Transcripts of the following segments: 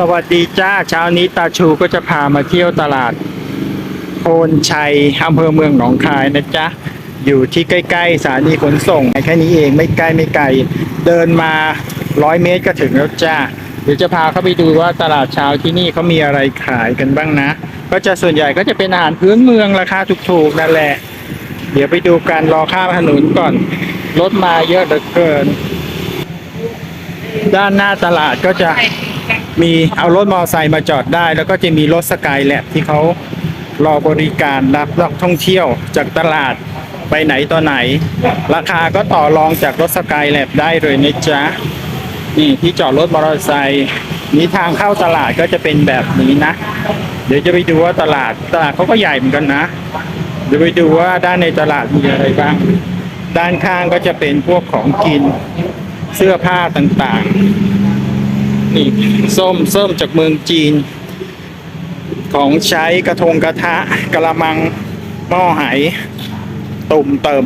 สวัสดีจ้าเช้านี้ตาชูก็จะพามาเที่ยวตลาดโพนชัยอำเภอเมืองหนองคายนะจ๊ะ อยู่ที่ใกล้ๆสถานีขนส่งแค่นี้เองไม่ใกล้ไม่ไกล เดินมาร้อยเมตรก็ถึงแล้วจ้าเดี๋ยวจะพาเข้าไปดูว่าตลาดเช้าที่นี่เขามีอะไรขายกันบ้างนะ ก็จะส่วนใหญ่ก็จะเป็นอาหารพื้นเมืองราคาถูกๆนั่นแหละ เดี๋ยวไปดูการรอข้ามถนนก่อนรถมาเยอะเหลือเกิน ด้านหน้าตลาดก็จะ มีเอารถมอเตอร์ไซค์มาจอดได้ แล้วก็จะมีรถสกายแลบที่เขารอบริการรับนักท่องเที่ยวจากตลาดไปไหนต่อไหน ราคาก็ต่อรองจากรถสกายแลบได้เลยนะจ๊ะนี่ที่จอดรถมอเตอร์ไซค์นี้ทางเข้าตลาดก็จะเป็นแบบนี้นะ เดี๋ยวจะไปดูว่าตลาดตลาดเขาก็ใหญ่เหมือนกันนะ เดี๋ยวไปดูว่าด้านในตลาดมีอะไรบ้าง ด้านข้างก็จะเป็นพวกของกินเสื้อผ้าต่างๆ นี่ส้มส้มจากเมืองจีน ของใช้กระทงกระทะกระมังหม้อไหตุ่มเติม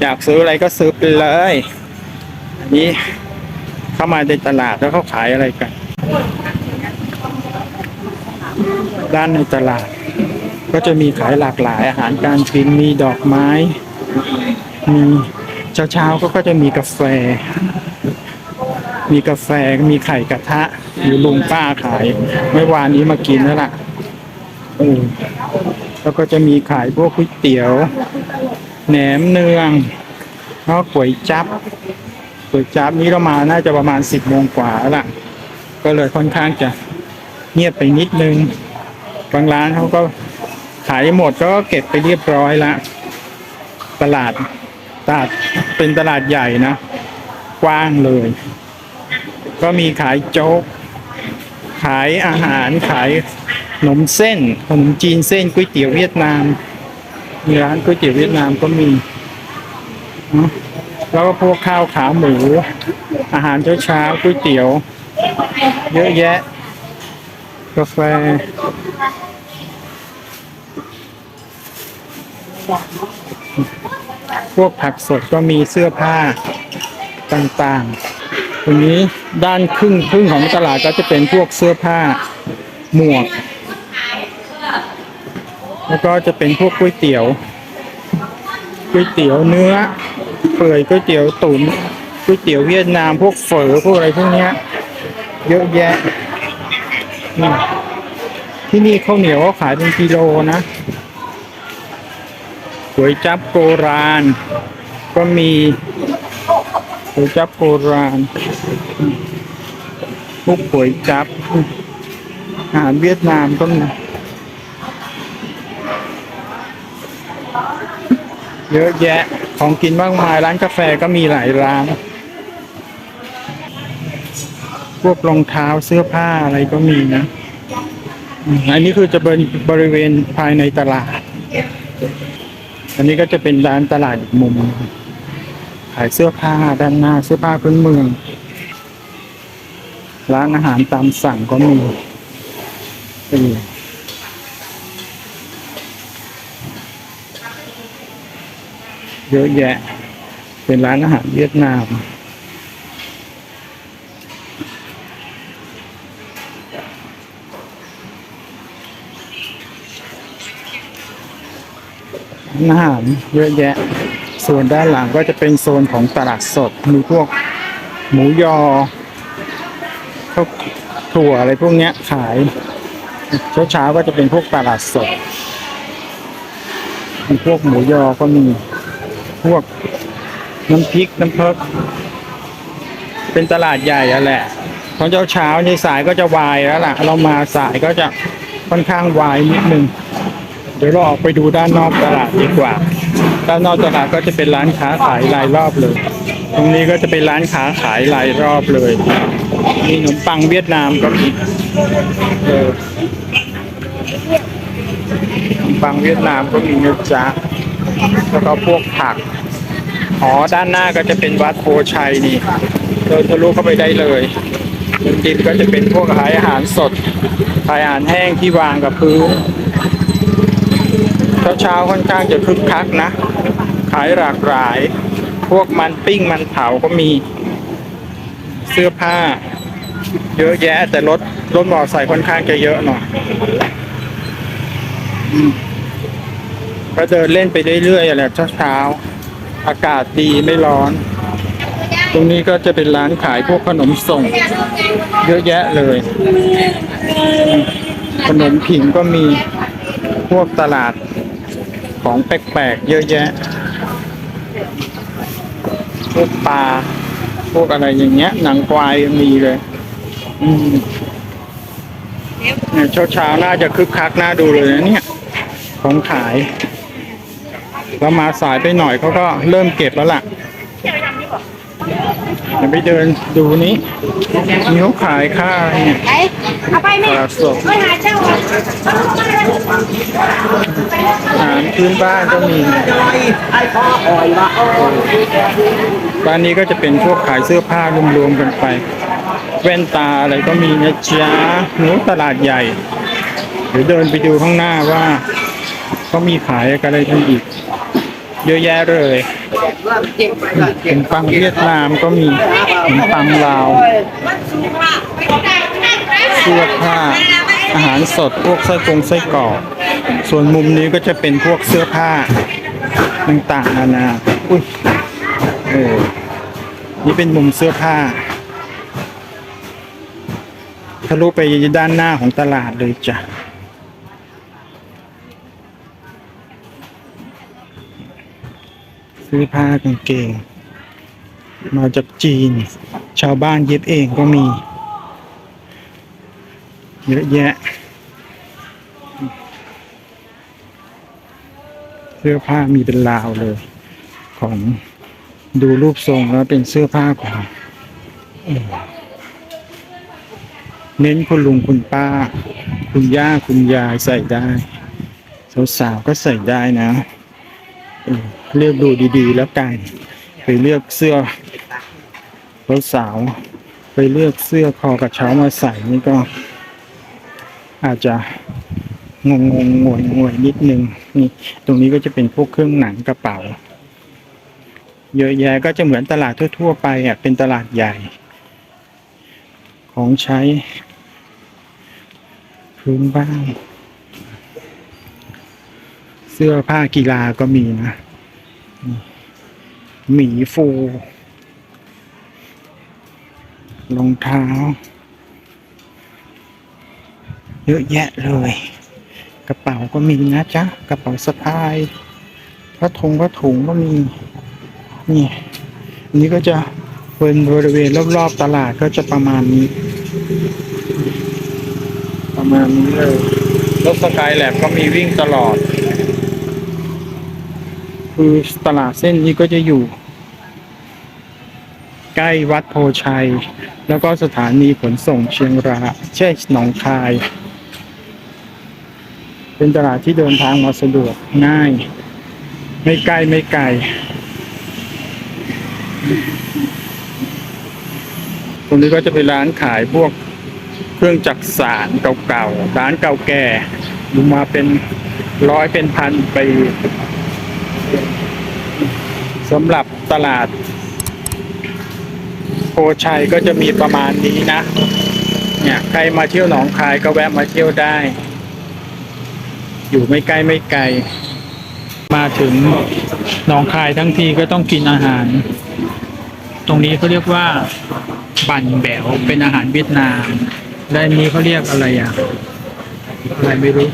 อยากซื้ออะไรก็ซื้อไปเลยอันนี้เข้ามาในตลาดแล้วเขาขายอะไรกันด้านในตลาด ก็จะมีขายหลากหลายอาหารการกินมีดอกไม้ มีเช้าๆก็ก็จะมีกาแฟ มีกาแฟมีไข่กระทะอยู่ลุงป้าขายเมื่อวานนี้มากินแล้วล่ะแล้วก็จะมีขายพวกก๋วยเตี๋ยวแหนมเนืองแล้วก็ก๋วยจับก๋วยจับนี้เรามาน่าจะประมาณสิบโมงกว่าแล้วล่ะ ก็เลยค่อนข้างจะเงียบไปนิดนึงบางร้านเขาก็ขายหมดก็เก็บไปเรียบร้อยละตลาดตลาดเป็นตลาดใหญ่นะ กว้างเลย ก็มีขายโจ๊ก ขายอาหารขายขนมเส้นขนมจีนเส้นก๋วยเตี๋ยวเวียดนาม มีร้านก๋วยเตี๋ยวเวียดนามก็มี แล้วก็พวกข้าวขาหมู อาหารเช้าๆก๋วยเตี๋ยว เยอะแยะ กาแฟพวกผักสดก็มีเสื้อผ้าต่างๆ ตรงนี้ด้านครึ่งครึ่งของตลาดก็จะเป็นพวกเสื้อผ้าหมวก แล้วก็จะเป็นพวกก๋วยเตี๋ยวก๋วยเตี๋ยวเนื้อ เปื่อยก๋วยเตี๋ยวตุ๋นก๋วยเตี๋ยวเวียดนามพวกเฝอพวกอะไรพวกเนี้ยเยอะแยะที่นี่ข้าวเหนียวก็ขายเป็นกิโลนะก๋วยจับโบราณ ก็มี วยจับโบราณพวกก๋วยจับอาหารเวียดนามก็มีเยอะแยะของกินมากมายร้านกาแฟก็มีหลายร้าน พวกรองเท้าเสื้อผ้าอะไรก็มีนะ อันนี้คือจะเป็นบริเวณภายในตลาด อันนี้ก็จะเป็นร้านตลาดอีกมุม ขายเสื้อผ้าด้านหน้าเสื้อผ้าพื้นเมือง ร้านอาหารตามสั่งก็มีเออเยอะแยะ เป็นร้านอาหารเวียดนาม อาหารเยอะแยะ ส่วนด้านหลังก็จะเป็นโซนของตลาดสด มีพวกหมูยอข้าวถั่วอะไรพวกเนี้ยขาย เช้าๆก็จะเป็นพวกตลาดสด มีพวกหมูยอก็มีพวกน้ำพริกน้ำเพิกเป็นตลาดใหญ่อะแหละตอนเช้าๆในสายก็จะวายแล้วล่ะ เรามาสายก็จะค่อนข้างวายนิดนึง เดี๋ยวเราออกไปดูด้านนอกตลาดดีกว่า ด้านนอกตลาดก็จะเป็นร้านค้าขายรายรอบเลย ตรงนี้ก็จะเป็นร้านค้าขายรายรอบเลยมีขนมปังเวียดนามก็มีเออขนมปังเวียดนามก็มีนะจ๊ะแล้วก็พวกผักอ๋อด้านหน้าก็จะเป็นวัดโพชัยนี่เดินทะลุเข้าไปได้เลยบนดินก็จะเป็นพวกขายอาหารสดขายอาหารแห้งที่วางกับพื้น เช้าๆค่อนข้างจะคึกคักนะ ขายหลากหลาย พวกมันปิ้งมันเผาก็มี เสื้อผ้า เยอะแยะแต่รถรถมอเตอร์ไซค์ค่อนข้างจะเยอะหน่อยก็เดินเล่นไปเรื่อยๆแหละเช้าๆอากาศดีไม่ร้อน ตรงนี้ก็จะเป็นร้านขายพวกขนมส่ง เยอะแยะเลย ขนมผิงก็มีพวกตลาด ของแปลกๆเยอะแยะ พวกปลา พวกอะไรอย่างเงี้ย หนังควายยังมีเลย อืมเนี่ยเช้าๆน่าจะคึกคักน่าดูเลยนะเนี่ย ของขาย เรามาสายไปหน่อยเขาก็เริ่มเก็บแล้วล่ะเดี๋ยวไปเดินดูนี้มีเขาขายข้าวเนี่ยไป เอาไปแม่ปลาสดไปหาเจ้าอะอาหารพื้นบ้านก็มีบ้านนี้ก็จะเป็นพวกขายเสื้อผ้ารวมๆกันไป แว่นตาอะไรก็มีนะจ๊ะหนูตลาดใหญ่เดี๋ยวเดินไปดูข้างหน้าว่าเขามีขายอะไรกันอีก เยอะแยะเลยขนมปังเวียดนามก็มีขนมปังลาวเสื้อผ้า อาหารสดพวกไส้กรงไส้กรอกส่วนมุมนี้ก็จะเป็นพวกเสื้อผ้าต่างๆนานาอุ้ยเออนี่เป็นมุมเสื้อผ้าทะลุไปด้านหน้าของตลาดเลยจ้ะเสื้อผ้ากางเกง มาจากจีน ชาวบ้านเย็บเองก็มี เยอะแยะ เสื้อผ้ามีเป็นลาวเลย ของดูรูปทรงแล้วเป็นเสื้อผ้าของเน้นคุณลุงคุณป้า คุณย่าคุณยายใส่ได้ สาวๆก็ใส่ได้นะเออเลือกดูดีๆ แล้วกันไปเลือกเสื้อสาวๆไปเลือกเสื้อคอกระเช้ามาใส่นี่ก็ อาจจะงงงงวยงวยนิดนึงนี่ตรงนี้ก็จะเป็นพวกเครื่องหนังกระเป๋า เยอะแยะก็จะเหมือนตลาดทั่ว ๆ ไปอะเป็นตลาดใหญ่ ของใช้ พื้นบ้านเสื้อผ้ากีฬาก็มีนะหมีฟูรองเท้า เยอะแยะเลย กระเป๋าก็มีนะจ๊ะ กระเป๋าสะพายพระทงพระถุงก็มีนี่อันนี้ก็จะเป็นบริเวณรอบๆตลาดก็จะประมาณนี้ ประมาณนี้เลยรถสกายแลบก็มีวิ่งตลอด คือตลาดเส้นนี้ก็จะอยู่ ใกล้วัดโพชัย แล้วก็สถานีขนส่งเชียงรายเช่หนองคาย เป็นตลาดที่เดินทางมาสะดวกง่าย ไม่ไกลไม่ไกลตรงนี้ก็จะเป็นร้านขายพวกเครื่องจักสานเก่าๆ ร้านเก่าแก่อยู่มาเป็นร้อยเป็นพันปีสำหรับตลาดโพชัยก็จะมีประมาณนี้นะ เนี่ยใครมาเที่ยวหนองคายก็แวะมาเที่ยวได้ อยู่ไม่ใกล้ไม่ไกล มาถึงหนองคายทั้งทีก็ต้องกินอาหาร ตรงนี้เขาเรียกว่า บั่นแบวเป็นอาหารเวียดนามและอันนี้เขาเรียกอะไรอะอะไรไม่รู้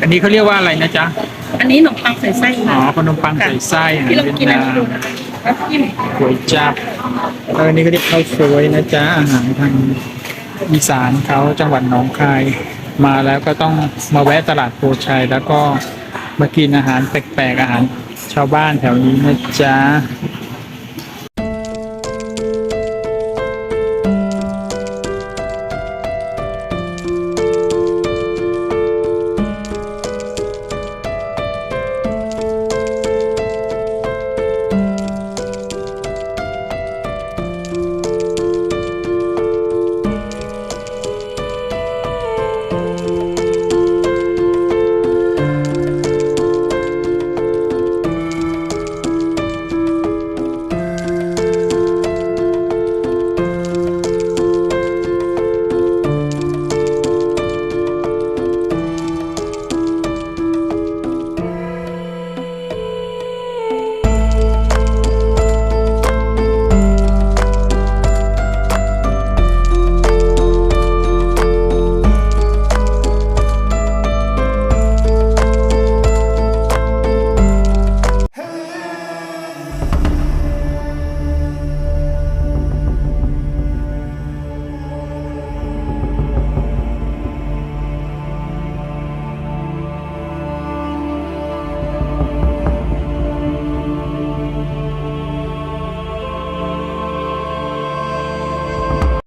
อันนี้เขาเรียกว่าอะไรนะจ๊ะอันนี้ขนมปังใส่ไส้อ๋ค่ะอขนมปังใส่ไส้อาหารที่เราเวียดกินนาอะไรมดูแล้วจิ้มก๋วยจับเออนี่ก็เรียกข้าวสวยนะจ๊ะอาหารทางอีสานเขาจังหวัดหนองคาย มาแล้วก็ต้องมาแวะตลาดโพชัย แล้วก็มากินอาหารแปลกๆอาหารชาวบ้านแถวนี้นะจ๊ะ